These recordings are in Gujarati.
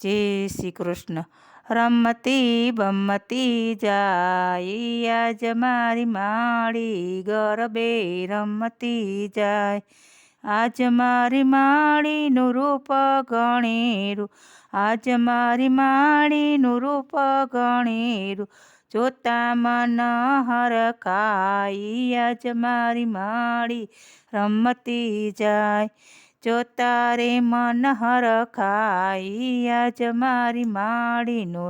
જય શ્રી કૃષ્ણ રમતી બમતી જાય આજ મારી માળી ગરબે રમતી જાય આજ મારી માળીનું રૂપ ગણેરું આજ મારી માળીનું રૂપ ગણેરું જોતા મન હરખાઈ આજ મારી માળી રમતી જાય જો રે મન હરખાઈ આજ મારી માળીનો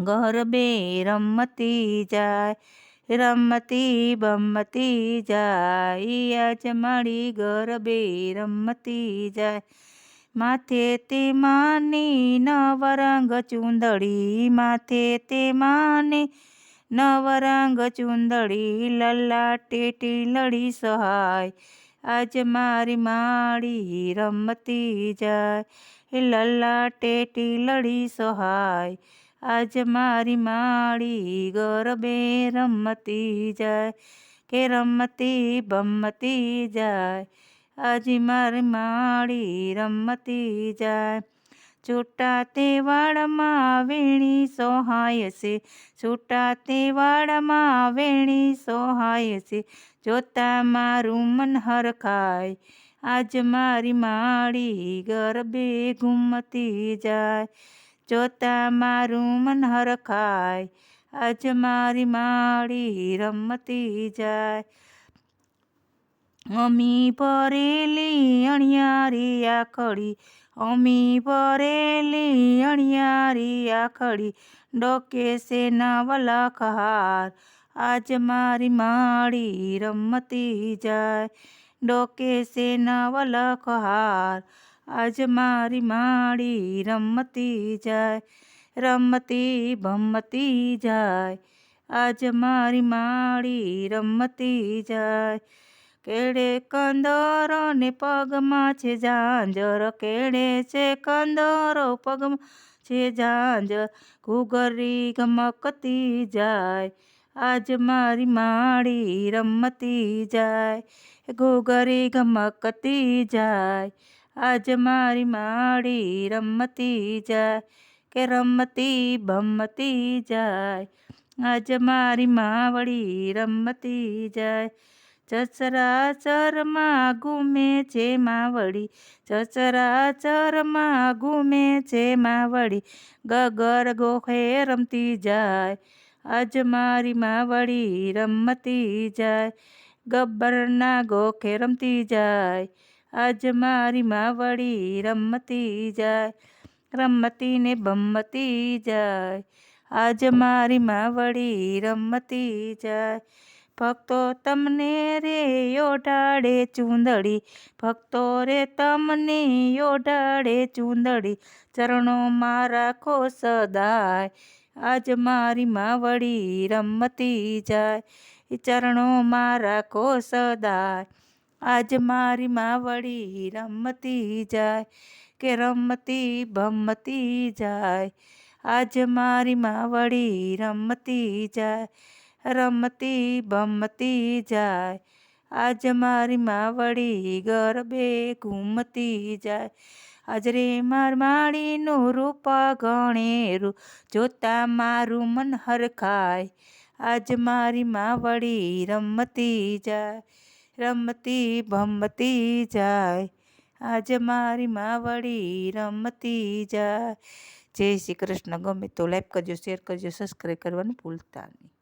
ગરબે રમતી જાય, રમતી બમતી જાય, આજ મારી ગરબે રમતી જાય. માથે તે માની નવરંગ ચૂંદડી, માથે તે માની નવરંગ ચૂંદડી ટેટી લડી સહાય આજ મારી માળી રમતી જાય. એ ટેટી લડી સહાય. આજ મારી માળી ગરબે રમતી જાય. કે રમતી બમતી જાય. આજ મારી માળી રમતી જાય. છૂટા તે વાળમાં વેણી સોહાય છે. છૂટા તે વાળમાં વેણી સોહાય છે. જોતા મારું મન હરખાય. આજ મારી માળી ગરબે ઘૂમતી જાય. જોતા મારું મન હરખાય. આજ મારી માળી રમતી જાય. અમી પરેલી અણિયારી આખડી, અમી પરેલી અણિયારી આખડી, ડોકે સેના નવલખ હાર આજ મારી માળી રમતી જાય, ડોકે સેના નવલખ હાર આજ મારી માળી રમતી જાય, રમતી ભમતી જાય. આજ મારી માળી રમતી જાય કેડે કંદરો ને પગમાં છે ઝાંઝર. કેળે છે કંદરો, પગમાં છે ઝાંઝર. ઘૂઘરી ગમકતી જાય, આજ મારી માળી રમતી જાય. ઘૂઘરી ગમકતી જાય, આજ મારી માળી રમતી જાય. કે રમતી ભમતી જાય, આજ મારી માવડી રમતી જાય. ચરમાં ગુમે છે માવડી ચરમાં ગુમે છે માવડી, ગગર ગોખે રમતી જાય, આજ મારી માવડી રમતી જાય, ગબ્બરના ગોખે રમતી જાય, આજ મારી માવડી રમતી જાય રમતી ને બમતી જાય, આજ મારી માવડી રમતી જાય ભક્તો તમને રે ઓઢાડે ચૂંદડી. ભક્તો રે તમને ઓઢાડે ચૂંદડી. ચરણો મારા ખો સદાય. આજ મારી માવડી રમતી જાય. ચરણો મારા ખો સદાય. આજ મારી માવડી રમતી જાય કે રમતી ભમતી જાય. આજ મારી માવડી રમતી જાય રમતી ભમતી જાય. આજ મારી માવડી ગરબે ઘૂમતી જાય. હાજરે માર માળીનું રૂપ ગણેરું, જોતા મારું મન હરખાય. આજ મારી માવડી રમતી જાય, રમતી ભમતી જાય. આજ મારી માવડી રમતી જાય. જય શ્રી કૃષ્ણ. ગમે તો લાઈક કરજો શેર કરજો સબસ્ક્રાઈબ કરવાનું ભૂલતા નહીં.